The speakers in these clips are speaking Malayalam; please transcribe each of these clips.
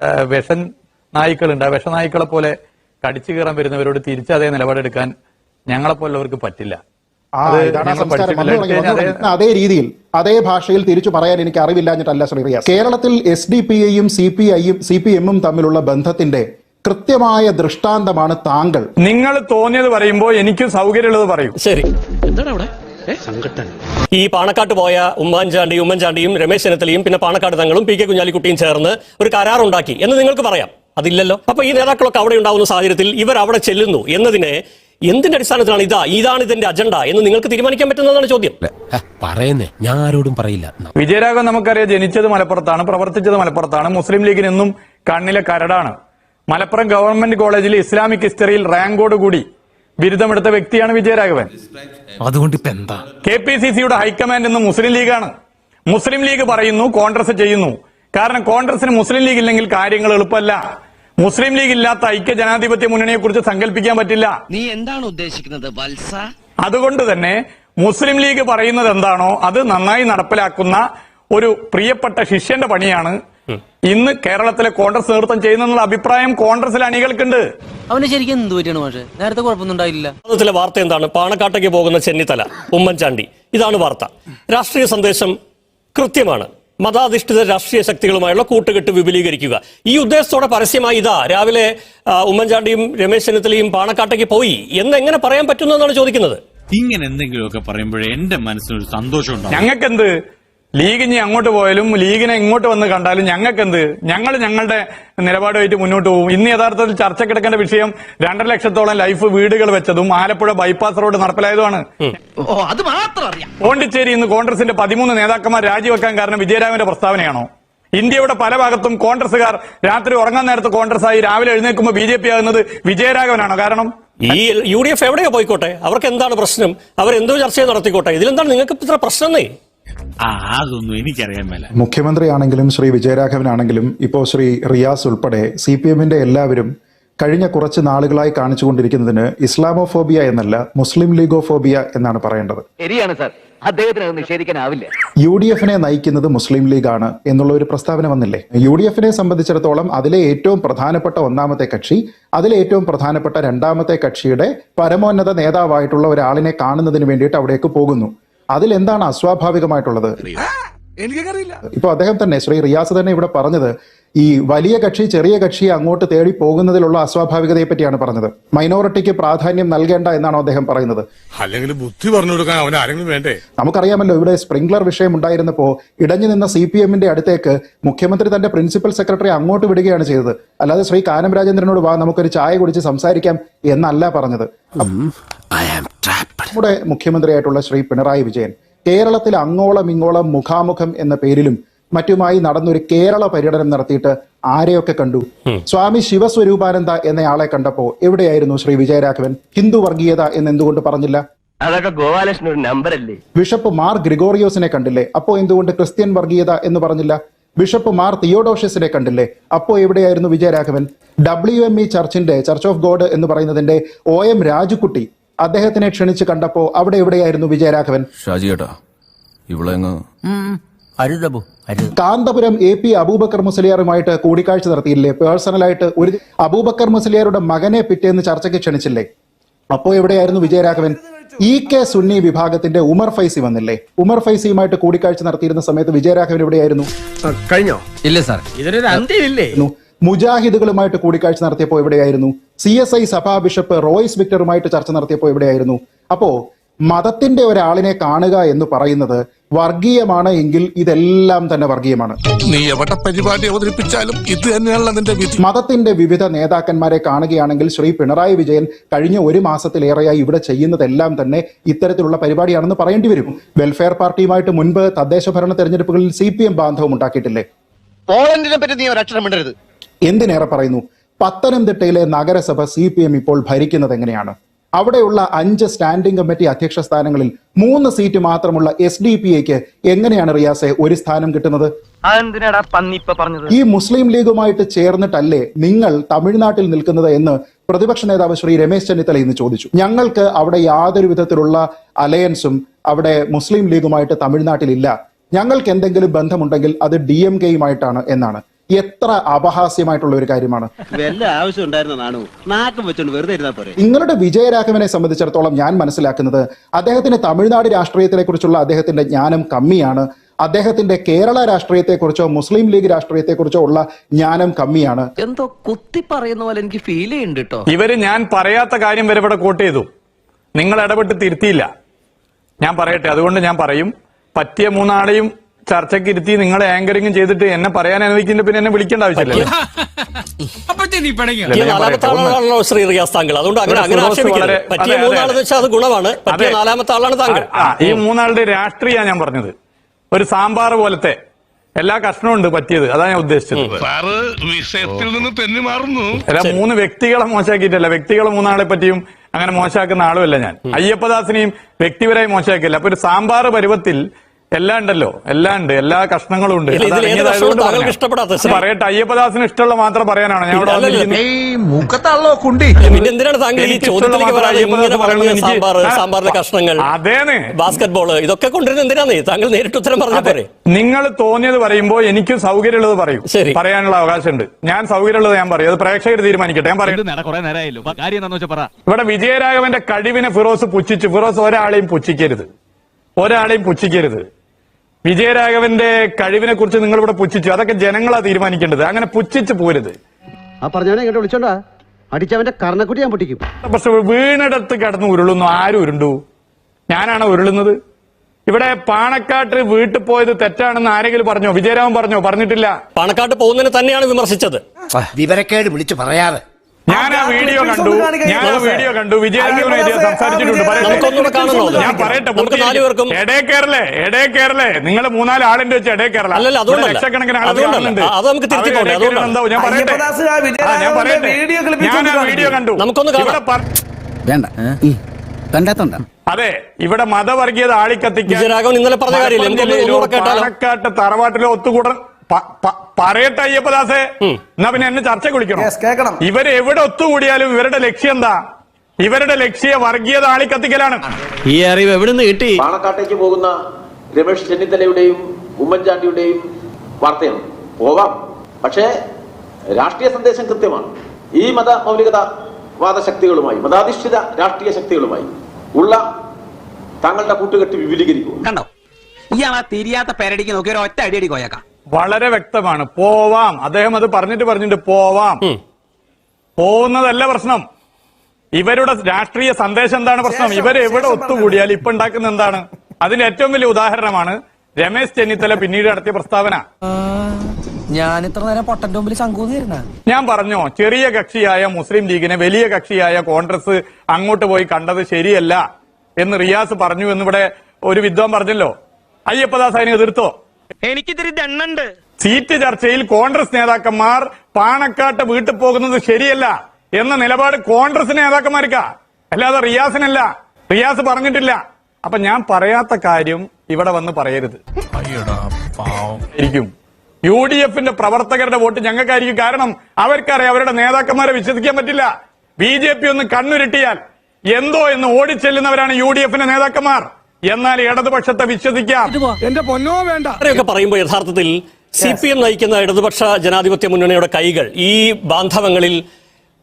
ഏഹ് വിഷ നായ്ക്കളുണ്ട്. ആ വിഷനായ്ക്കളെ പോലെ കടിച്ചു കയറാൻ വരുന്നവരോട് തിരിച്ച് അതേ നിലപാടെടുക്കാൻ ഞങ്ങളെപ്പോലുള്ളവർക്ക് പറ്റില്ല. അത് രീതിയിൽ അതേ ഭാഷയിൽ തിരിച്ചു പറയാൻ എനിക്ക് അറിവില്ലാഞ്ഞിട്ടല്ല ശ്രീ റിയാസ്. കേരളത്തിൽ എസ് ഡി പി ഐയും സി പി ഐയും സി പി എമ്മും തമ്മിലുള്ള ബന്ധത്തിന്റെ കൃത്യമായ ദൃഷ്ടാന്തമാണ് താങ്കൾ. നിങ്ങൾ തോന്നിയത് പറയുമ്പോൾ എനിക്ക് സൗകര്യമുള്ളത് പറയും. ശരി. എന്താണ് അവിടെ? ഈ പാണക്കാട്ട് പോയ ഉമ്മൻചാണ്ടി ഉമ്മൻചാണ്ടിയും രമേശ് ചെന്നിത്തലയും പിന്നെ പാണക്കാട് തങ്ങളും പി കെ കുഞ്ഞാലിക്കുട്ടിയും ചേർന്ന് ഒരു കരാറുണ്ടാക്കി എന്ന് നിങ്ങൾക്ക് പറയാം. അതില്ലല്ലോ. അപ്പൊ ഈ നേതാക്കളൊക്കെ അവിടെ ഉണ്ടാവുന്ന സാഹചര്യത്തിൽ ഇവർ അവിടെ ചെല്ലുന്നു എന്നതിനെ എന്തിന്റെ അടിസ്ഥാനത്തിലാണ് ഇതാ ഇതാണ് ഇതിന്റെ അജണ്ട എന്ന് നിങ്ങൾക്ക് തീരുമാനിക്കാൻ പറ്റുന്നതാണ് ചോദ്യം. പറയുന്നേ ഞാൻ ആരോടും പറയില്ല. വിജയരാഘവൻ നമുക്കറിയാം ജനിച്ചത് മലപ്പുറത്താണ് പ്രവർത്തിച്ചത് മലപ്പുറത്താണ് മുസ്ലിം ലീഗിനെന്നും കണ്ണിലെ കരടാണ്. മലപ്പുറം ഗവൺമെന്റ് കോളേജിൽ ഇസ്ലാമിക് ഹിസ്റ്ററിയിൽ റാങ്കോട് കൂടി ബിരുദമെടുത്ത വ്യക്തിയാണ് വിജയരാഘവൻ. അതുകൊണ്ട് ഇപ്പൊ എന്താ? കെ പി സി സിയുടെ ഹൈക്കമാൻഡ് ഇന്ന് മുസ്ലിം ലീഗാണ്. മുസ്ലിം ലീഗ് പറയുന്നു കോൺഗ്രസ് ചെയ്യുന്നു. കാരണം കോൺഗ്രസിന് മുസ്ലിം ലീഗ് ഇല്ലെങ്കിൽ കാര്യങ്ങൾ എളുപ്പമല്ല. മുസ്ലിം ലീഗ് ഇല്ലാത്ത ഐക്യ ജനാധിപത്യ മുന്നണിയെ കുറിച്ച് സങ്കല്പിക്കാൻ പറ്റില്ല. നീ എന്താണ് ഉദ്ദേശിക്കുന്നത് വത്സ? അതുകൊണ്ട് തന്നെ മുസ്ലിം ലീഗ് പറയുന്നത് എന്താണോ അത് നന്നായി നടപ്പിലാക്കുന്ന ഒരു പ്രിയപ്പെട്ട ശിഷ്യന്റെ പണിയാണ്. ഇന്ന് കേരളത്തിലെ കോൺഗ്രസ് നേതൃത്വം ചെയ്യുന്നുള്ള അഭിപ്രായം കോൺഗ്രസിലെ അണികൾക്കുണ്ട്. അവന് ശരിക്കും എന്ത് പറ്റിയാണ് പക്ഷേ നേരത്തെ കുഴപ്പമൊന്നും ഉണ്ടായില്ല. ചില വാർത്ത എന്താണ്? പാണക്കാട്ടേക്ക് പോകുന്ന ചെന്നിത്തല ഉമ്മൻചാണ്ടി. ഇതാണ് വാർത്ത. രാഷ്ട്രീയ സന്ദേശം കൃത്യമാണ്. മതാധിഷ്ഠിത രാഷ്ട്രീയ ശക്തികളുമായുള്ള കൂട്ടുകെട്ട് വിപുലീകരിക്കുക. ഈ ഉദ്ദേശത്തോടെ പരസ്യമായി ഇതാ രാവിലെ ഉമ്മൻചാണ്ടിയും രമേശ് ചെന്നിത്തലയും പാണക്കാട്ടേക്ക് പോയി. എന്ന് എങ്ങനെ പറയാൻ പറ്റുന്നു എന്നാണ് ചോദിക്കുന്നത്. ഇങ്ങനെ എന്തെങ്കിലുമൊക്കെ പറയുമ്പോഴേ എന്റെ മനസ്സിനൊരു സന്തോഷം ഉണ്ടാവും. ഞങ്ങൾക്കെന്ത്? ലീഗ് ഇനി അങ്ങോട്ട് പോയാലും ലീഗിനെ ഇങ്ങോട്ട് വന്ന് കണ്ടാലും ഞങ്ങൾക്ക് എന്ത് ഞങ്ങൾ ഞങ്ങളുടെ നിലപാടുമായിട്ട് മുന്നോട്ട് പോകും. ഇന്ന് യഥാർത്ഥത്തിൽ ചർച്ച കിടക്കേണ്ട വിഷയം രണ്ടര ലക്ഷത്തോളം ലൈഫ് വീടുകൾ വെച്ചതും ആലപ്പുഴ ബൈപ്പാസ് റോഡ് നടപ്പിലായതുമാണ്. ഓ അത് മാത്രം അറിയാം. പോണ്ടിച്ചേരി ഇന്ന് കോൺഗ്രസിന്റെ പതിമൂന്ന് നേതാക്കന്മാർ രാജിവെക്കാൻ കാരണം വിജയരാമന്റെ പ്രസ്താവനയാണോ? ഇന്ത്യയുടെ പല ഭാഗത്തും കോൺഗ്രസുകാർ രാത്രി ഉറങ്ങാൻ നേരത്ത് കോൺഗ്രസ് ആയി രാവിലെ എഴുന്നേൽക്കുമ്പോൾ ബി ജെ പി ആകുന്നത് വിജയരാഘവനാണോ? കാരണം ഈ യു ഡി എഫ് എവിടെയോ പോയിക്കോട്ടെ. അവർക്ക് എന്താണ് പ്രശ്നം? അവർ എന്തോ ചർച്ച നടത്തിക്കോട്ടെ. ഇതിലെന്താണ് നിങ്ങൾക്ക് ഇത്ര പ്രശ്നം എന്നേ? ആ അതൊന്നും എനിക്കറിയാൻ മേല മുഖ്യമന്ത്രിയാണെങ്കിലും ശ്രീ വിജയരാഘവനാണെങ്കിലും ഇപ്പോൾ ശ്രീ റിയാസ് ഉൾപ്പെടെ സി പി എമ്മിന്റെ എല്ലാവരും കഴിഞ്ഞ കുറച്ച് നാളുകളായി കാണിച്ചുകൊണ്ടിരിക്കുന്നതിന് ഇസ്ലാമോഫോബിയ എന്നല്ല മുസ്ലിം ലീഗോഫോബിയ എന്നാണ് പറയേണ്ടത്. ശരിയാണ് സാർ. അദ്ദേഹത്തിന് നിഷേധിക്കാനാവില്ല. യു ഡി എഫിനെ നയിക്കുന്നത് മുസ്ലിം ലീഗാണ് എന്നുള്ള ഒരു പ്രസ്താവന വന്നില്ലേ? യു ഡി എഫിനെ സംബന്ധിച്ചിടത്തോളം അതിലെ ഏറ്റവും പ്രധാനപ്പെട്ട ഒന്നാമത്തെ കക്ഷി അതിലെ ഏറ്റവും പ്രധാനപ്പെട്ട രണ്ടാമത്തെ കക്ഷിയുടെ പരമോന്നത നേതാവായിട്ടുള്ള ഒരാളിനെ കാണുന്നതിന് വേണ്ടിയിട്ട് അവിടേക്ക് പോകുന്നു. അതിൽ എന്താണ് അസ്വാഭാവികമായിട്ടുള്ളത് ഇപ്പൊ അദ്ദേഹം തന്നെ ശ്രീ റിയാസ് തന്നെ ഇവിടെ പറഞ്ഞത് ഈ വലിയ കക്ഷി ചെറിയ കക്ഷി അങ്ങോട്ട് തേടി പോകുന്നതിലുള്ള അസ്വാഭാവികതയെ പറ്റിയാണ് പറഞ്ഞത്. മൈനോറിറ്റിക്ക് പ്രാധാന്യം നൽകേണ്ട എന്നാണോ അദ്ദേഹം പറയുന്നത്? അല്ലെങ്കിൽ ബുദ്ധി പറഞ്ഞു കൊടുക്കാൻ അവൻ ആരെങ്കിലും വേണ്ടേ? നമുക്കറിയാമല്ലോ ഇവിടെ സ്പ്രിംഗ്ലർ വിഷയം ഉണ്ടായിരുന്നപ്പോൾ ഇടഞ്ഞു നിന്ന സി പി എമ്മിന്റെ അടുത്തേക്ക് മുഖ്യമന്ത്രി തന്റെ പ്രിൻസിപ്പൽ സെക്രട്ടറി അങ്ങോട്ട് വിടുകയാണ് ചെയ്തത്. അല്ലാതെ ശ്രീ കാനം രാജേന്ദ്രനോട് വാ നമുക്കൊരു ചായ കുടിച്ച് സംസാരിക്കാം എന്നല്ല പറഞ്ഞത്. നമ്മുടെ മുഖ്യമന്ത്രിയായിട്ടുള്ള ശ്രീ പിണറായി വിജയൻ കേരളത്തിൽ അങ്ങോളം ഇങ്ങോളം മുഖാമുഖം എന്ന പേരിലും മറ്റുമായി നടന്നൊരു കേരള പര്യടനം നടത്തിയിട്ട് ആരെയൊക്കെ കണ്ടു? സ്വാമി ശിവസ്വരൂപാനന്ദ എന്നയാളെ കണ്ടപ്പോ എവിടെയായിരുന്നു ശ്രീ വിജയരാഘവൻ? ഹിന്ദു വർഗീയത എന്ന് എന്തുകൊണ്ട് പറഞ്ഞില്ല? അതൊക്കെ ഗോപാലകൃഷ്ണൻ ഒരു നമ്പർ അല്ലേ ബിഷപ്പ് മാർ ഗ്രിഗോറിയോസിനെ കണ്ടില്ലേ? അപ്പോ എന്തുകൊണ്ട് ക്രിസ്ത്യൻ വർഗീയത എന്ന് പറഞ്ഞില്ല? ബിഷപ്പ് മാർ തിയോഡോഷ്യസിനെ കണ്ടില്ലേ? അപ്പോ എവിടെയായിരുന്നു വിജയരാഘവൻ? ഡബ്ല്യു എം ഇ ചർച്ചിന്റെ ചർച്ച് ഓഫ് ഗോഡ് എന്ന് പറയുന്നതിന്റെ ഒ എം രാജുക്കുട്ടി അദ്ദേഹത്തിനെ ക്ഷണിച്ച് കണ്ടപ്പോ അവിടെ എവിടെയായിരുന്നു വിജയരാഘവൻ? ഷാജി ഏട്ടാ ഇവിടെ അരുതബു കാന്തപുരം എ പി അബൂബക്കർ മുസ്ലിയാറുമായിട്ട് കൂടിക്കാഴ്ച നടത്തിയില്ലേ? പേഴ്സണലായിട്ട് ഒരു അബൂബക്കർ മുസ്ലിയാറുടെ മകനെ പിറ്റേന്ന് ചർച്ചയ്ക്ക് ക്ഷണിച്ചില്ലേ? അപ്പോ എവിടെയായിരുന്നു വിജയരാഘവൻ? ഇ കെ സുന്നി വിഭാഗത്തിന്റെ ഉമർ ഫൈസി വന്നില്ലേ? ഉമർ ഫൈസിയുമായിട്ട് കൂടിക്കാഴ്ച നടത്തിയിരുന്ന സമയത്ത് വിജയരാഘവൻ എവിടെയായിരുന്നു? കഴിഞ്ഞോ? ഇല്ല സാർ. ഇതിനൊരു അന്ത്യമില്ലേ. മുജാഹിദുകളുമായിട്ട് കൂടിക്കാഴ്ച നടത്തിയപ്പോൾ എവിടെയായിരുന്നു? സി എസ് ഐ സഭാ ബിഷപ്പ് റോയ്സ് വിക്ടറുമായിട്ട് ചർച്ച നടത്തിയപ്പോൾ എവിടെയായിരുന്നു? അപ്പോ മതത്തിന്റെ ഒരാളിനെ കാണുക എന്ന് പറയുന്നത് വർഗീയമാണ് എങ്കിൽ ഇതെല്ലാം തന്നെ വർഗീയമാണ്. നീ എവിടെ പരിപാടി അവതരിപ്പിച്ചാലും ഇത് തന്നെയാണ് അതിന്റെ വിധി. മതത്തിന്റെ വിവിധ നേതാക്കന്മാരെ കാണുകയാണെങ്കിൽ ശ്രീ പിണറായി വിജയൻ കഴിഞ്ഞ ഒരു മാസത്തിലേറെയായി ഇവിടെ ചെയ്യുന്നതെല്ലാം തന്നെ ഇത്തരത്തിലുള്ള പരിപാടിയാണെന്ന് പറയേണ്ടി വരും. വെൽഫെയർ പാർട്ടിയുമായിട്ട് മുൻപ് തദ്ദേശ ഭരണ തെരഞ്ഞെടുപ്പുകളിൽ സി പി എം ബാന്ധവം ഉണ്ടാക്കിയിട്ടില്ലേ? പോളണ്ടിനെ പറ്റി നീ ഒരക്ഷരം മിണ്ടരുത്. എന്തിനേറെ പറയുന്നു? പത്തനംതിട്ടയിലെ നഗരസഭ സി പി എം ഇപ്പോൾ ഭരിക്കുന്നത് എങ്ങനെയാണ്? അവിടെയുള്ള അഞ്ച് സ്റ്റാൻഡിംഗ് കമ്മിറ്റി അധ്യക്ഷ സ്ഥാനങ്ങളിൽ മൂന്ന് സീറ്റ് മാത്രമുള്ള എസ് ഡി പി എക്ക് എങ്ങനെയാണ് റിയാസെ ഒരു സ്ഥാനം കിട്ടുന്നത്? ഈ മുസ്ലിം ലീഗുമായിട്ട് ചേർന്നിട്ടല്ലേ നിങ്ങൾ തമിഴ്നാട്ടിൽ നിൽക്കുന്നത് എന്ന് പ്രതിപക്ഷ നേതാവ് ശ്രീ രമേശ് ചെന്നിത്തല ഇന്ന് ചോദിച്ചു. ഞങ്ങൾക്ക് അവിടെ യാതൊരു വിധത്തിലുള്ള അലയൻസും അവിടെ മുസ്ലിം ലീഗുമായിട്ട് തമിഴ്നാട്ടിൽ ഇല്ല ഞങ്ങൾക്ക് എന്തെങ്കിലും ബന്ധമുണ്ടെങ്കിൽ അത് ഡി എം കെയുമായിട്ടാണ് എന്നാണ്. എത്ര അപഹാസ്യമായിട്ടുള്ള ഒരു കാര്യമാണ്. വല്ല ആവശ്യം ഉണ്ടായിരുന്ന നാണു? വെച്ചോണ്ട് വെറുതെ പോരെ. നിങ്ങളുടെ വിജയരാഘവനെ സംബന്ധിച്ചിടത്തോളം ഞാൻ മനസ്സിലാക്കുന്നത് അദ്ദേഹത്തിന്റെ തമിഴ്നാട് രാഷ്ട്രീയത്തിനെ കുറിച്ചുള്ള അദ്ദേഹത്തിന്റെ ജ്ഞാനം കമ്മിയാണ്. അദ്ദേഹത്തിന്റെ കേരള രാഷ്ട്രീയത്തെക്കുറിച്ചോ മുസ്ലിം ലീഗ് രാഷ്ട്രീയത്തെക്കുറിച്ചോ ഉള്ള ജ്ഞാനം കമ്മിയാണ്. എന്തോ കുത്തി പറയുന്ന പോലെ എനിക്ക് ഫീൽ ചെയ്യുന്നുണ്ട് കേട്ടോ ഇവർ ഞാൻ പറയാത്ത കാര്യം വരെ ഇവിടെ കോട്ട് ചെയ്തു. നിങ്ങൾ ഇടപെട്ട് തിരുത്തിയില്ല. ഞാൻ പറയട്ടെ അതുകൊണ്ട് ഞാൻ പറയും. പറ്റിയ മൂന്നാളെയും ചർച്ചയ്ക്ക് ഇരുത്തി നിങ്ങൾ ആങ്കറിംഗ് ചെയ്തിട്ട് എന്നെ പറയാൻ അനുവദിക്കില്ല പിന്നെ എന്നെ വിളിക്കേണ്ട ആവശ്യമില്ല പറ്റിയ ഞാൻ നാലാമത്തെ പറയട്ടെ. ഒന്ന്. ശ്രീ റിയാസ് താങ്കൾ. അതുകൊണ്ട് അങ്ങനെ ആക്ഷേപിക്കരുത്. പറ്റിയ അതെ, അതെ, മൂന്നാളെന്ന് വെച്ചാൽ അത് ഗുണമാണ്. പറ്റിയ നാലാമത്തെ ആളാണ് താങ്കൾ. ഈ മൂന്നാളുടെ രാഷ്ട്രീയ ഞാൻ പറഞ്ഞത്. ഒരു സാമ്പാർ പോലത്തെ എല്ലാ കഷ്ണവും ഉണ്ട് പറ്റിയത്. അതാണ് ഞാൻ ഉദ്ദേശിച്ചത്. സാറ് വിഷയത്തിൽ നിന്ന് തെന്നി മാറുന്നു. അല്ല മൂന്ന് വ്യക്തികളെ മോശമാക്കിയിട്ടല്ല വ്യക്തികളെ മൂന്നാളെ പറ്റിയും അങ്ങനെ മോശമാക്കുന്ന ആളുമല്ല ഞാൻ. അയ്യപ്പദാസിനെയും വ്യക്തിപരമായി മോശമാക്കില്ല അപ്പൊ ഒരു സാമ്പാർ പരുവത്തിൽ എല്ലാം ഉണ്ടല്ലോ എല്ലാം ഉണ്ട്. എല്ലാ കഷ്ണങ്ങളും ഉണ്ട്. പറയട്ടെ അയ്യപ്പദാസിന് ഇഷ്ടമുള്ള മാത്രം പറയാനാണ്? ഞാൻ എന്തിനാണ് അതേന്ന്. ബാസ്കറ്റ് ബോൾ ഇതൊക്കെ എന്തിനാന്ന്? താങ്കൾ നേരിട്ട് ഉത്തരം പറഞ്ഞാൽ പോരെ. നിങ്ങൾ തോന്നിയത് പറയുമ്പോൾ എനിക്ക് സൗകര്യമുള്ളത് പറയും. പറയാനുള്ള അവകാശമുണ്ട്. ഞാൻ സൗകര്യമുള്ളത് ഞാൻ പറയും. അത് പ്രേക്ഷകർ തീരുമാനിക്കട്ടെ. ഞാൻ പറയും കുറെ നേരമായല്ലോ കാര്യം എന്താണെന്ന് വെച്ചാൽ പറ. ഇവിടെ വിജയരാഘവന്റെ കഴിവിനെ ഫിറോസ് പുച്ഛിച്ചു ഫിറോസ് ഒരാളെയും പുച്ഛിക്കരുത്. ഒരാളെയും പുച്ഛിക്കരുത്. വിജയരാഘവന്റെ കഴിവിനെ കുറിച്ച് നിങ്ങൾ ഇവിടെ പുച്ഛിച്ചു. അതൊക്കെ ജനങ്ങളാ തീരുമാനിക്കേണ്ടത്. അങ്ങനെ പുച്ഛിച്ച് പോരുത്. ആ പറഞ്ഞവനെ ഇങ്ങോട്ട് വിളിച്ചോണ്ടാ. അടിച്ചവന്റെ കർണക്കുട്ടി ഞാൻ പൊട്ടിക്കും. പക്ഷെ വീണിടത്ത് കിടന്ന് ഉരുളുന്നു. ആരും ഉരുണ്ടു? ഞാനാണ് ഉരുളുന്നത്? ഇവിടെ പാണക്കാട്ട് വീട്ടിൽ പോയത് തെറ്റാണെന്ന് ആരെങ്കിലും പറഞ്ഞോ? വിജയരാമൻ പറഞ്ഞോ? പറഞ്ഞിട്ടില്ല. പാണക്കാട്ട് പോകുന്നതിനെ തന്നെയാണ് വിമർശിച്ചത്. വിവരക്കേട് വിളിച്ചു പറയാതെ ഞാൻ ആ വീഡിയോ കണ്ടു. ഞാൻ ആ വീഡിയോ കണ്ടു. വിജയരാഘവനെതിരെ സംസാരിച്ചിട്ടുണ്ട്. പറയട്ടെ. ഞാൻ പറയട്ടെ എടേ കേരളേ എടേ കേരളേ. നിങ്ങൾ മൂന്നാൽ ആളിന്റെ വെച്ച് എടേ കേരള. ലക്ഷക്കണക്കിന് ആളുകളുണ്ട്? ഞാൻ പറയട്ടെ. ഞാൻ പറയട്ടെ. ഞാൻ ആ വീഡിയോ കണ്ടു. വേണ്ട. കണ്ടാത്തോണ്ട. അതെ ഇവിടെ മതവർഗീയത ആളിക്കത്തിക്കാൻ വിജയരാഘവൻ ഇന്നലെ പറഞ്ഞ കാര്യമില്ലേ? തറവാട്ടിലോ ഒത്തുകൂടാൻ പറയട്ടെ അയ്യപ്പദാസേ. എന്നാ പിന്നെ എന്നെ ചർച്ച വിളിക്കണം ഇവർ എവിടെ ഒത്തുകൂടിയാലും ഇവരുടെ ലക്ഷ്യം എന്താ? ഇവരുടെ ലക്ഷ്യ വർഗീയത ആളിക്കത്തിക്കലാണ്. ഈ അറിവ് എവിടെ നിന്ന് കിട്ടി? പാണക്കാട്ടേക്ക് പോകുന്ന രമേശ് ചെന്നിത്തലയുടെയും ഉമ്മൻചാണ്ടിയുടെയും വാർത്തയാണ്. പോവാം. പക്ഷേ രാഷ്ട്രീയ സന്ദേശം കൃത്യമാണ്. ഈ മത മൗലികതാവാദ ശക്തികളുമായി മതാധിഷ്ഠിത രാഷ്ട്രീയ ശക്തികളുമായി ഉള്ള താങ്കളുടെ കൂട്ടുകെട്ട് വിപുലീകരിക്കും കണ്ടോ? ഇയാളാ ആ തിരിയാത്ത പേരടിക്ക് നോക്കി ഒരു ഒറ്റ അടിയടി കോയക്കാം. വളരെ വ്യക്തമാണ്. പോവാം. അദ്ദേഹം അത് പറഞ്ഞിട്ട് പറഞ്ഞിട്ട് പോവാം. പോകുന്നതല്ല പ്രശ്നം. ഇവരുടെ രാഷ്ട്രീയ സന്ദേശം എന്താണ് പ്രശ്നം? ഇവർ എവിടെ ഒത്തുകൂടിയാൽ ഇപ്പൊ ഉണ്ടാക്കുന്ന എന്താണ്? അതിന്റെ ഏറ്റവും വലിയ ഉദാഹരണമാണ് രമേശ് ചെന്നിത്തല പിന്നീട് നടത്തിയ പ്രസ്താവന. ഞാൻ ഇത്ര നേരം പൊട്ടന്റെ മുമ്പിൽ ശങ്കൂന്നിരുന്ന ഞാൻ പറഞ്ഞോ ചെറിയ കക്ഷിയായ മുസ്ലിം ലീഗിനെ വലിയ കക്ഷിയായ കോൺഗ്രസ് അങ്ങോട്ട് പോയി കണ്ടത് ശരിയല്ല എന്ന് റിയാസ് പറഞ്ഞു എന്നിവിടെ ഒരു വിദ്വാൻ പറഞ്ഞല്ലോ. അയ്യപ്പദാസ് അതിനെ എതിർത്തോ? എനിക്കിതിരി ദണ്ണുണ്ട്. സീറ്റ് ചർച്ചയിൽ കോൺഗ്രസ് നേതാക്കന്മാർ പാണക്കാട്ട് വീട്ടിൽ പോകുന്നത് ശരിയല്ല എന്ന നിലപാട് കോൺഗ്രസ് നേതാക്കന്മാർക്കാ. അല്ലാതെ റിയാസിനല്ല. റിയാസ് പറഞ്ഞിട്ടില്ല. അപ്പൊ ഞാൻ പറയാത്ത കാര്യം ഇവിടെ വന്ന് പറയരുത്. യു ഡി എഫിന്റെ പ്രവർത്തകരുടെ വോട്ട് ഞങ്ങൾക്കായിരിക്കും കാരണം അവർക്കറിയാം അവരുടെ നേതാക്കന്മാരെ വിശ്വസിക്കാൻ പറ്റില്ല. ബി ജെ പി ഒന്ന് കണ്ണുരുട്ടിയാൽ എന്തോ എന്ന് ഓടിച്ചെല്ലുന്നവരാണ് യു ഡി എഫിന്റെ നേതാക്കന്മാർ. എന്നാൽ ഇടതുപക്ഷത്തെ വിശ്വസിക്കാം. എന്റെ പൊന്നോ വേണ്ട. ഇത്രയൊക്കെ പറയുമ്പോൾ യഥാർത്ഥത്തിൽ സി പി എം നയിക്കുന്ന ഇടതുപക്ഷ ജനാധിപത്യ മുന്നണിയുടെ കൈകൾ ഈ ബാന്ധവങ്ങളിൽ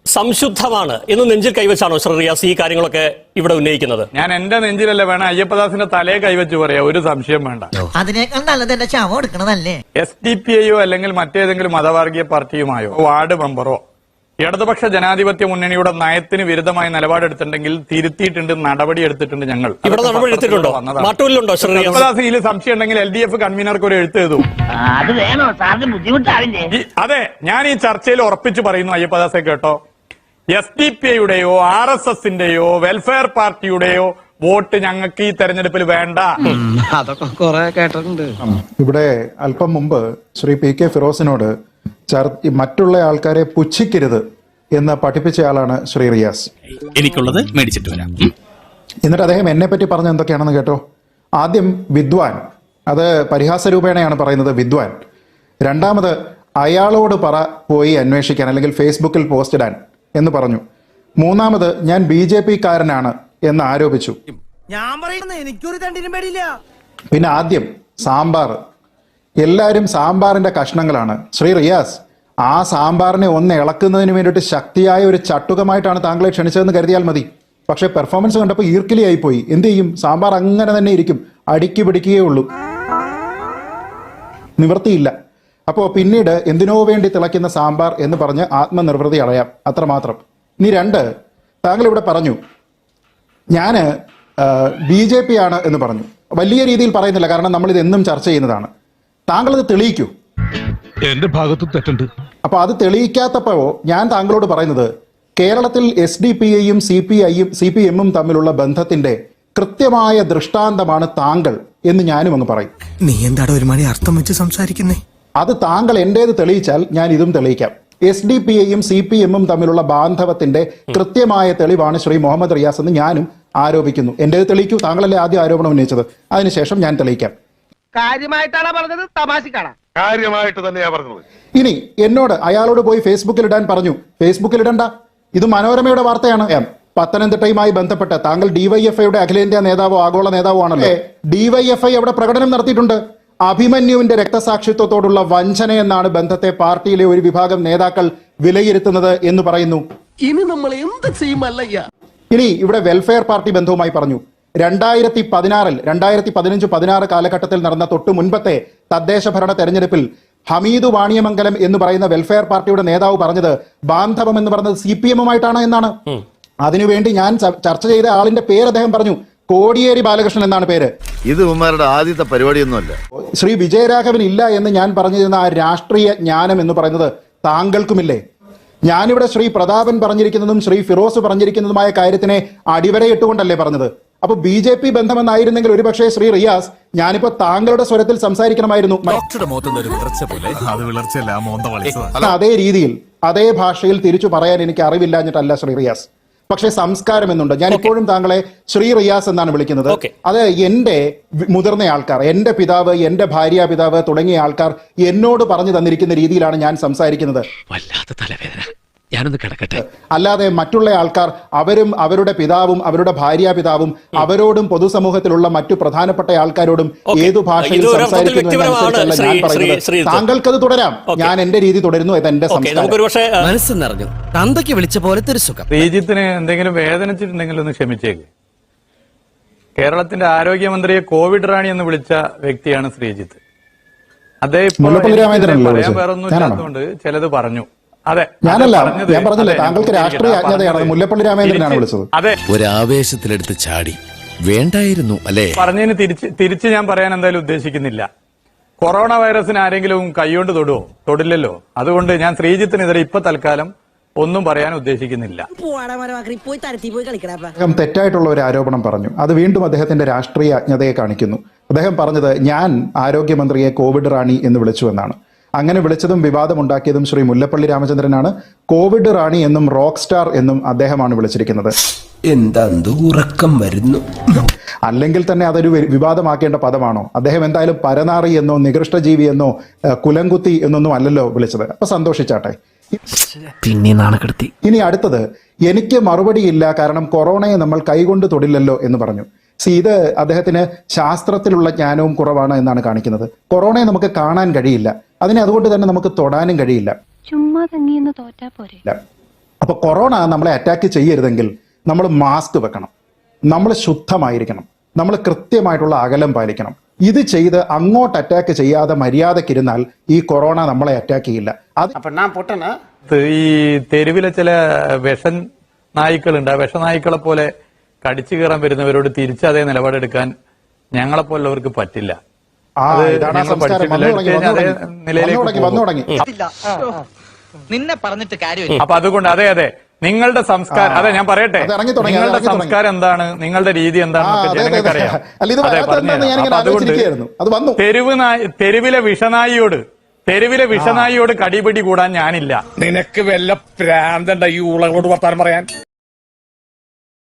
സംശുദ്ധമാണ് എന്ന് നെഞ്ചിൽ കൈവച്ചാണോ ശ്രീ റിയാസ് ഈ കാര്യങ്ങളൊക്കെ ഇവിടെ ഉന്നയിക്കുന്നത്? ഞാൻ എന്റെ നെഞ്ചിലല്ല വേണം അയ്യപ്പദാസിന്റെ തലയെ കൈവച്ച് പറയാ. ഒരു സംശയം വേണ്ട. അതിനേക്കാൾ നല്ലത് എന്റെ ശവം എടുക്കണതല്ലേ? എസ് ഡി പി ഐയോ അല്ലെങ്കിൽ മറ്റേതെങ്കിലും മതവർഗീയ പാർട്ടിയുമായോ വാർഡ് മെമ്പറോ ഇടതുപക്ഷ ജനാധിപത്യ മുന്നണിയുടെ നയത്തിന് വിരുദ്ധമായ നിലപാടെടുത്തിട്ടുണ്ടെങ്കിൽ തിരുത്തിയിട്ടുണ്ട് നടപടി എടുത്തിട്ടുണ്ട് ഞങ്ങൾ റിയാസ് സംശയം ഉണ്ടെങ്കിൽ എൽ ഡി എഫ് കൺവീനർക്ക് ഒരു എഴുത്ത് എഴുതും. അത് ഞാൻ ഈ ചർച്ചയിൽ ഉറപ്പിച്ചു പറയുന്നു അയ്യപ്പദാസെ കേട്ടോ. എസ് ഡി പി ഐയുടെയോ ആർ എസ് എസിന്റെയോ വെൽഫെയർ പാർട്ടിയുടെയോ വോട്ട് ഞങ്ങൾക്ക് ഈ തെരഞ്ഞെടുപ്പിൽ വേണ്ട. അതൊക്കെ കൊറേ കേട്ടിട്ടുണ്ട്. ഇവിടെ അല്പം മുമ്പ് ശ്രീ പി കെ ഫിറോസിനോട് മറ്റുള്ള ആൾക്കാരെ പുച്ഛിക്കരുത് എന്ന് പഠിപ്പിച്ച ആളാണ് ശ്രീ റിയാസ്. എനിക്കുള്ളത് മേടിച്ചിട്ട് വരാം. എന്നിട്ട് അദ്ദേഹം എന്നെ പറ്റി പറഞ്ഞ എന്തൊക്കെയാണെന്ന് കേട്ടോ? ആദ്യം വിദ്വാൻ. അത് പരിഹാസ രൂപേണയാണ് പറയുന്നത് വിദ്വാൻ. രണ്ടാമത് അയാളോട് പറ പോയി അന്വേഷിക്കാൻ അല്ലെങ്കിൽ ഫേസ്ബുക്കിൽ പോസ്റ്റ് ഇടാൻ എന്ന് പറഞ്ഞു. മൂന്നാമത് ഞാൻ ബി ജെ പി കാരനാണ് എന്ന് ആരോപിച്ചു. ഞാൻ പറയുന്നത് എനിക്കൊരു തണ്ടിനും പേടിയില്ല. പിന്നെ ആദ്യം സാമ്പാർ. എല്ലാവരും സാമ്പാറിന്റെ കഷ്ണങ്ങളാണ്. ശ്രീ റിയാസ് ആ സാമ്പാറിനെ ഒന്ന് ഇളക്കുന്നതിന് വേണ്ടിയിട്ട് ശക്തിയായ ഒരു ചട്ടുകമായിട്ടാണ് താങ്കളെ ക്ഷണിച്ചതെന്ന് കരുതിയാൽ മതി. പക്ഷെ പെർഫോമൻസ് കണ്ടപ്പോൾ ഈർക്കിലിയായി പോയി എന്ത് ചെയ്യും? സാമ്പാർ അങ്ങനെ തന്നെ ഇരിക്കും. അടുക്കി പിടിക്കുകയേ ഉള്ളൂ. നിവൃത്തിയില്ല. അപ്പോൾ പിന്നീട് എന്തിനോ വേണ്ടി തിളയ്ക്കുന്ന സാമ്പാർ എന്ന് പറഞ്ഞ് ആത്മനിർവൃതി അളയാം. അത്രമാത്രം. ഇനി രണ്ട് താങ്കൾ ഇവിടെ പറഞ്ഞു ഞാൻ ബി ജെ പി ആണ് എന്ന് പറഞ്ഞു. വലിയ രീതിയിൽ പറയുന്നില്ല. കാരണം നമ്മൾ എന്നും ചർച്ച ചെയ്യുന്നതാണ്. താങ്കൾ അത് തെളിയിക്കൂ. എന്റെ ഭാഗത്തും തെറ്റുണ്ട്. അപ്പോൾ അത് തെളിയിക്കാത്തപ്പോൾ ഞാൻ താങ്കളോട് പറയുന്നത് കേരളത്തിൽ എസ് ഡി പി ഐയും സി പി ഐയും സി പി എമ്മും തമ്മിലുള്ള ബന്ധത്തിന്റെ കൃത്യമായ ദൃഷ്ടാന്തമാണ് താങ്കൾ എന്ന് ഞാനും അങ്ങ് പറയും. നീ എന്താടാ ഒരു മണി അർത്ഥം വെച്ച് സംസാരിക്കുന്നേ? അത് താങ്കൾ എന്റേത് തെളിയിച്ചാൽ ഞാൻ ഇതും തെളിയിക്കാം. എസ് ഡി പി ഐയും സി പി എമ്മും തമ്മിലുള്ള ബാന്ധവത്തിന്റെ കൃത്യമായ തെളിവാണ് ശ്രീ മുഹമ്മദ് റിയാസ് എന്ന് ഞാനും ആരോപിക്കുന്നു. എന്റേത് തെളിയിക്കൂ? താങ്കളല്ലേ ആദ്യം ആരോപണം ഉന്നയിച്ചത്? അതിനുശേഷം ഞാൻ തെളിയിക്കാം. കാര്യമായിട്ടാണ് പറഞ്ഞത്? തമാശക്കാണ്? കാര്യമായിട്ട് തന്നെയാ പറഞ്ഞത്. ഇനി എന്നോട് അയാളോട് പോയി ഫേസ്ബുക്കിൽ ഇടാൻ പറഞ്ഞു. ഫേസ്ബുക്കിൽ ഇടണ്ട. ഇത് മനോരമയുടെ വാർത്തയാണ്. എം. പത്തനംതിട്ടയുമായി ബന്ധപ്പെട്ട് താങ്കൾ ഡിവൈഎഫ്ഐയുടെ അഖിലേന്ത്യാ നേതാവോ ആഗോള നേതാവോ ആണല്ലോ? ഡിവൈഎഫ്ഐ അവിടെ പ്രകടനം നടത്തിയിട്ടുണ്ട്. അഭിമന്യുവിന്റെ രക്തസാക്ഷിത്വത്തോടുള്ള വഞ്ചന എന്നാണ് ബന്ധത്തെ പാർട്ടിയിലെ ഒരു വിഭാഗം നേതാക്കൾ വിലയിരുത്തുന്നത് എന്ന് പറയുന്നു. ഇനി നമ്മൾ എന്ത് ചെയ്യുമല്ലയ്യ ഇനി ഇവിടെ വെൽഫെയർ പാർട്ടി ബന്ധവുമായി പറഞ്ഞു. രണ്ടായിരത്തി പതിനാറിൽ രണ്ടായിരത്തി പതിനഞ്ച് പതിനാറ് കാലഘട്ടത്തിൽ നടന്ന തൊട്ടു മുൻപത്തെ തദ്ദേശ ഭരണ തെരഞ്ഞെടുപ്പിൽ ഹമീദ് വാണിയമംഗലം എന്ന് പറയുന്ന വെൽഫെയർ പാർട്ടിയുടെ നേതാവ് പറഞ്ഞത് ബാന്ധവം എന്ന് പറഞ്ഞത് സി പി എമ്മുമായിട്ടാണ് എന്നാണ്. അതിനുവേണ്ടി ഞാൻ ചർച്ച ചെയ്ത ആളിന്റെ പേര് അദ്ദേഹം പറഞ്ഞു കോടിയേരി ബാലകൃഷ്ണൻ എന്നാണ് പേര്. ഇത് ഉമ്മാരുടെ ആദ്യത്തെ പരിപാടിയൊന്നുമല്ല. ശ്രീ വിജയരാഘവൻ ഇല്ല എന്ന് ഞാൻ പറഞ്ഞിരുന്ന ആ രാഷ്ട്രീയ ജ്ഞാനം എന്ന് പറയുന്നത് താങ്കൾക്കുമില്ലേ? ഞാനിവിടെ ശ്രീ പ്രതാപൻ പറഞ്ഞിരിക്കുന്നതും ശ്രീ ഫിറോസ് പറഞ്ഞിരിക്കുന്നതുമായ കാര്യത്തിനെ അടിവരയിട്ടുകൊണ്ടല്ലേ പറഞ്ഞത്? അപ്പൊ ബി ജെ പി ബന്ധമെന്നായിരുന്നെങ്കിൽ ഒരുപക്ഷെ ശ്രീ റിയാസ് ഞാനിപ്പോ താങ്കളുടെ സ്വരത്തിൽ സംസാരിക്കണമായിരുന്നു. ഡോക്ടറുടെ മുഖത്തുനിന്ന് ഒരു വിറച്ച പോലെ. അത് വിളർച്ചയല്ല മോന്ത വളച്ചതാ. അല്ല, അതേ രീതിയിൽ അതേ ഭാഷയിൽ തിരിച്ചു പറയാൻ എനിക്ക് അറിവില്ലാഞ്ഞിട്ടല്ല ശ്രീ റിയാസ്. പക്ഷെ സംസ്കാരം എന്നുണ്ട്. ഞാൻ ഇപ്പോഴും താങ്കളെ ശ്രീ റിയാസ് എന്നാണ് വിളിക്കുന്നത്. അത് എന്റെ മുതിർന്ന ആൾക്കാർ എന്റെ പിതാവ് എന്റെ ഭാര്യ പിതാവ് തുടങ്ങിയ ആൾക്കാർ എന്നോട് പറഞ്ഞു തന്നിരിക്കുന്ന രീതിയിലാണ് ഞാൻ സംസാരിക്കുന്നത്. വല്ലാത്ത തലവേദന. ഞാനൊന്ന് കിടക്കട്ടെ. അല്ലാതെ മറ്റുള്ള ആൾക്കാർ അവരും അവരുടെ പിതാവും അവരുടെ ഭാര്യ പിതാവും അവരോടും പൊതുസമൂഹത്തിലുള്ള മറ്റു പ്രധാനപ്പെട്ട ആൾക്കാരോടും Okay. ഏതു ഭാഷയിൽ സംസാരിക്കുന്നതിനനുസരിച്ചല്ല താങ്കൾക്കത് തുടരാം. ഞാൻ എന്റെ രീതി തുടരുന്നു ഇത് എന്റെ മനസ്സ് നിറഞ്ഞു. തന്തയ്ക്ക് വിളിച്ച പോലത്തെ ഒരു സുഖം. ശ്രീജിത്തിന് എന്തെങ്കിലും വേദനിച്ചിട്ടുണ്ടെങ്കിൽ ഒന്ന് ക്ഷമിച്ചേക്ക്. കേരളത്തിന്റെ ആരോഗ്യമന്ത്രിയെ കോവിഡ് റാണി എന്ന് വിളിച്ച വ്യക്തിയാണ് ശ്രീജിത്ത്. അദ്ദേഹം പറയാൻ വേറൊന്നും ഇല്ലാത്തതുകൊണ്ട് ചിലത് പറഞ്ഞു. അതെ. ഞാനല്ല ഞാൻ പറഞ്ഞില്ലേ താങ്കൾക്ക് രാഷ്ട്രീയ അജ്ഞതയാണ്. മുല്ലപ്പള്ളി രാമേന്ദ്രനാണ് തിരിച്ച് വിളിച്ചത്. അതെ. ഒരാവേശത്തിലെടുത്ത് ചാടി. വേണ്ടായിരുന്നു അല്ലേ? പറഞ്ഞതിന് തിരിച്ച് തിരിച്ച് ഞാൻ പറയാൻ എന്തായാലും ഉദ്ദേശിക്കുന്നില്ല. കൊറോണ വൈറസിന് ആരെങ്കിലും കൈകൊണ്ട് തൊടുവോ? തൊടില്ലല്ലോ. അതുകൊണ്ട് ഞാൻ ശ്രീജിത്തിനെതിരെ ഇപ്പൊ തൽക്കാലം ഒന്നും പറയാൻ ഉദ്ദേശിക്കുന്നില്ല. പോയി തരത്തി പോയി കളിക്കടാ അദ്ദേഹം തെറ്റായിട്ടുള്ള ഒരു ആരോപണം പറഞ്ഞു. അത് വീണ്ടും അദ്ദേഹത്തിന്റെ രാഷ്ട്രീയ അജ്ഞതയെ കാണിക്കുന്നു. അദ്ദേഹം പറഞ്ഞത് ഞാൻ ആരോഗ്യമന്ത്രിയെ കോവിഡ് റാണി എന്ന് വിളിച്ചു എന്നാണ്. അങ്ങനെ വിളിച്ചതും വിവാദമുണ്ടാക്കിയതും ശ്രീ മുല്ലപ്പള്ളി രാമചന്ദ്രനാണ് കോവിഡ് റാണി എന്നും റോക്ക് സ്റ്റാർ എന്നും അദ്ദേഹമാണ് വിളിച്ചിരിക്കുന്നത്. എന്താ ഉറക്കം വരുന്നു? അല്ലെങ്കിൽ തന്നെ അതൊരു വിവാദമാക്കേണ്ട പദമാണോ? അദ്ദേഹം എന്തായാലും പരനാറി എന്നോ നികൃഷ്ട ജീവി എന്നോ കുലംകുത്തി എന്നൊന്നും അല്ലല്ലോ വിളിച്ചത്. അപ്പൊ സന്തോഷിച്ചാട്ടെ. പിന്നെ നാണക്കെടുത്തി. ഇനി അടുത്തത് എനിക്ക് മറുപടിയില്ല കാരണം കൊറോണയെ നമ്മൾ കൈകൊണ്ട് തൊടില്ലല്ലോ എന്ന് പറഞ്ഞു. സി ഇത് അദ്ദേഹത്തിന് ശാസ്ത്രത്തിലുള്ള ജ്ഞാനവും കുറവാണ് എന്നാണ് കാണിക്കുന്നത്. കൊറോണയെ നമുക്ക് കാണാൻ കഴിയില്ല. അതിനെ അതുകൊണ്ട് തന്നെ നമുക്ക് തൊടാനും കഴിയില്ല. ചുമ്മാ തങ്ങിയെന്ന് തോറ്റാ പോരെ? അപ്പൊ കൊറോണ നമ്മളെ അറ്റാക്ക് ചെയ്യരുതെങ്കിൽ നമ്മൾ മാസ്ക് വെക്കണം. നമ്മൾ ശുദ്ധമായിരിക്കണം. നമ്മൾ കൃത്യമായിട്ടുള്ള അകലം പാലിക്കണം. ഇത് ചെയ്ത് അങ്ങോട്ട് അറ്റാക്ക് ചെയ്യാതെ മര്യാദക്കിരുന്നാൽ ഈ കൊറോണ നമ്മളെ അറ്റാക്ക് ചെയ്യില്ല. അത് ഇത് ഈ തെരുവിലെ ചില വിഷൻ നായ്ക്കളുണ്ട്. ആ വിഷനായ്ക്കളെ പോലെ കടിച്ചു കയറാൻ വരുന്നവരോട് തിരിച്ച് അതേ നിലപാടെടുക്കാൻ ഞങ്ങളെപ്പോലുള്ളവർക്ക് പറ്റില്ല. നിന്നെ പറഞ്ഞിട്ട് കാര്യം അപ്പൊ അതുകൊണ്ട് അതെ അതെ. നിങ്ങളുടെ സംസ്കാരം അതെ ഞാൻ പറയട്ടെ. നിങ്ങളുടെ സംസ്കാരം എന്താണ്? നിങ്ങളുടെ രീതി എന്താണ്? എന്താണെന്നൊക്കെ ജനങ്ങൾക്ക് അറിയാം. അതുകൊണ്ട് അത് വന്നു. തെരുവ് നായി തെരുവിലെ വിഷനായിയോട് തെരുവിലെ വിഷനായിയോട് കടിപിടി കൂടാൻ ഞാനില്ല. നിനക്ക് വല്ല പ്രാന്തണ്ട ഈ ഉളകളോട് വർത്താനം പറയാൻ?